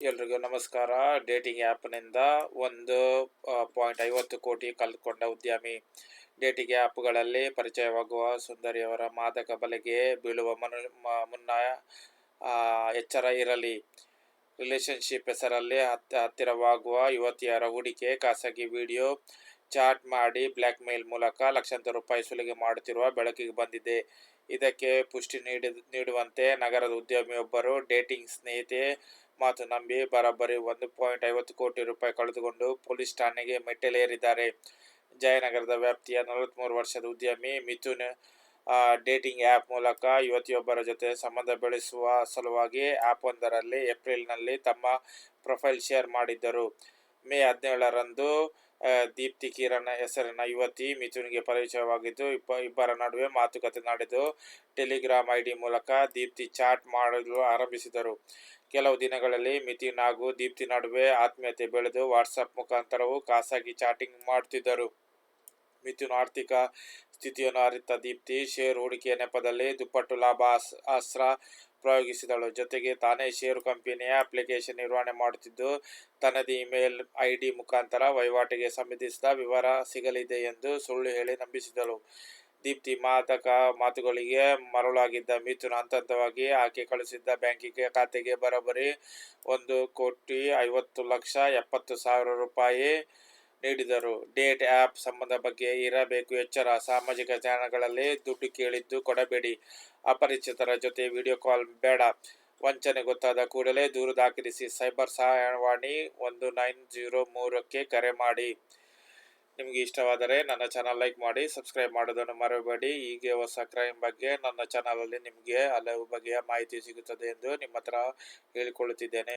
ಎಲ್ರಿಗೂ ನಮಸ್ಕಾರ. ಡೇಟಿಂಗ್ ಆ್ಯಪ್ನಿಂದ ಒಂದು ಪಾಯಿಂಟ್ ಐವತ್ತು ಕೋಟಿ ಕಲ್ತ್ಕೊಂಡ ಉದ್ಯಮಿ. ಡೇಟಿಂಗ್ ಆ್ಯಪ್ಗಳಲ್ಲಿ ಪರಿಚಯವಾಗುವ ಸುಂದರಿಯವರ ಮಾದಕ ಬಲೆಗೆ ಬೀಳುವ ಮನು ಮುನ್ನ ಎಚ್ಚರ ಇರಲಿ. ರಿಲೇಶನ್ಶಿಪ್ ಹೆಸರಲ್ಲಿ ಹತ್ತ ಹತ್ತಿರವಾಗುವ ಯುವತಿಯರ ಹೂಡಿಕೆ, ಖಾಸಗಿ ವಿಡಿಯೋ ಚಾಟ್ ಮಾಡಿ ಬ್ಲ್ಯಾಕ್ ಮೇಲ್ ಮೂಲಕ ಲಕ್ಷಾಂತರ ರೂಪಾಯಿ ಸುಲಿಗೆ ಮಾಡುತ್ತಿರುವ ಬೆಳಕಿಗೆ ಬಂದಿದೆ. ಇದಕ್ಕೆ ಪುಷ್ಟಿ ನೀಡಿ ನೀಡುವಂತೆ ನಗರದ ಉದ್ಯಮಿಯೊಬ್ಬರು ಡೇಟಿಂಗ್ ಸ್ನೇಹಿತೆ ಮಾತು ನಂಬಿ ಬರೋಬ್ಬರಿ ಒಂದು ಪಾಯಿಂಟ್ ಐವತ್ತು ಕೋಟಿ ರೂಪಾಯಿ ಕಳೆದುಕೊಂಡು ಪೊಲೀಸ್ ಠಾಣೆಗೆ ಮೆಟ್ಟಿಲೇರಿದ್ದಾರೆ. ಜಯನಗರದ ವ್ಯಾಪ್ತಿಯ ನಲವತ್ತ್ಮೂರು ವರ್ಷದ ಉದ್ಯಮಿ ಮಿಥುನ್ ಡೇಟಿಂಗ್ ಆ್ಯಪ್ ಮೂಲಕ ಯುವತಿಯೊಬ್ಬರ ಜೊತೆ ಸಂಬಂಧ ಬೆಳೆಸುವ ಸಲುವಾಗಿ ಆ್ಯಪ್ ಒಂದರಲ್ಲಿ ಏಪ್ರಿಲ್ನಲ್ಲಿ ತಮ್ಮ ಪ್ರೊಫೈಲ್ ಶೇರ್ ಮಾಡಿದ್ದರು. ಮೇ ಹದಿನೇಳರಂದು ದೀಪ್ತಿ ಕಿರಣ್ ಹೆಸರಿನ ಯುವತಿ ಮಿಥುನ್ಗೆ ಪರಿಚಯವಾಗಿದ್ದು ಇಬ್ಬ ಇಬ್ಬರ ನಡುವೆ ಮಾತುಕತೆ ನಡೆದು ಟೆಲಿಗ್ರಾಮ್ ಐ ಡಿ ಮೂಲಕ ದೀಪ್ತಿ ಚಾಟ್ ಮಾಡಲು ಆರಂಭಿಸಿದರು. ಕೆಲವು ದಿನಗಳಲ್ಲಿ ಮಿಥುನ್ ಹಾಗೂ ದೀಪ್ತಿ ನಡುವೆ ಆತ್ಮೀಯತೆ ಬೆಳೆದು ವಾಟ್ಸಪ್ ಮುಖಾಂತರವೂ ಖಾಸಗಿ ಚಾಟಿಂಗ್ ಮಾಡುತ್ತಿದ್ದರು. ಮಿಥುನ್ ಆರ್ಥಿಕ ಸ್ಥಿತಿಯನ್ನು ಅರಿತ ದೀಪ್ತಿ, ಷೇರು ಹೂಡಿಕೆಯ ನೆಪದಲ್ಲಿ ದುಪ್ಪಟ್ಟು ಲಾಭ ಆಸ್- ಅಸ್ತ್ರ ಪ್ರಯೋಗಿಸಿದಳು. ಜೊತೆಗೆ ತಾನೇ ಷೇರು ಕಂಪನಿಯ ಅಪ್ಲಿಕೇಶನ್ ನಿರ್ವಹಣೆ ಮಾಡುತ್ತಿದ್ದು, ತನ್ನದೇ ಇಮೇಲ್ ಐಡಿ ಮುಖಾಂತರ ವಹಿವಾಟಿಗೆ ಸಂಬಂಧಿಸಿದ ವಿವರ ಸಿಗಲಿದೆ ಎಂದು ಸುಳ್ಳು ಹೇಳಿ ನಂಬಿಸಿದಳು. ದೀಪ್ತಿ ಮಾತಕ ಮಾತುಗಳಿಗೆ ಮರಳಾಗಿದ್ದ ಮಿಥುನ್ ಹಂತ ಹಂತವಾಗಿ ಆಕೆ ಕಳಿಸಿದ್ದ ಬ್ಯಾಂಕಿಗೆ ಖಾತೆಗೆ ಬರೋಬ್ಬರಿ ಒಂದು ಕೋಟಿ ಐವತ್ತು ಲಕ್ಷ ಎಪ್ಪತ್ತು ಸಾವಿರ ರೂಪಾಯಿ ನೀಡಿದರು. ಡೇಟ್ ಆ್ಯಪ್ ಸಂಬಂಧ ಬಗ್ಗೆ ಇರಬೇಕು ಎಚ್ಚರ. ಸಾಮಾಜಿಕ ಜಾಲಗಳಲ್ಲಿ ದುಡ್ಡು ಕೇಳಿದ್ದು ಕೊಡಬೇಡಿ. ಅಪರಿಚಿತರ ಜೊತೆ ವಿಡಿಯೋ ಕಾಲ್ ಬೇಡ. ವಂಚನೆ ಗೊತ್ತಾದ ಕೂಡಲೇ ದೂರು ದಾಖಲಿಸಿ. ಸೈಬರ್ ಸಹಾಯವಾಣಿ ಒಂದು ನೈನ್ ಜೀರೋ ಮೂರಕ್ಕೆ ಕರೆ ಮಾಡಿ. ನಿಮಗೆ ಇಷ್ಟವಾದರೆ ನನ್ನ ಚಾನಲ್ ಲೈಕ್ ಮಾಡಿ, ಸಬ್ಸ್ಕ್ರೈಬ್ ಮಾಡೋದನ್ನು ಮರೆಯಬೇಡಿ. ಹೀಗೆ ಹೊಸ ಕ್ರೈಮ್ ಬಗ್ಗೆ ನನ್ನ ಚಾನಲಲ್ಲಿ ನಿಮಗೆ ಹಲವು ಬಗೆಯ ಮಾಹಿತಿ ಸಿಗುತ್ತದೆ ಎಂದು ನಿಮ್ಮ ಹತ್ರ ಹೇಳಿಕೊಳ್ಳುತ್ತಿದ್ದೇನೆ.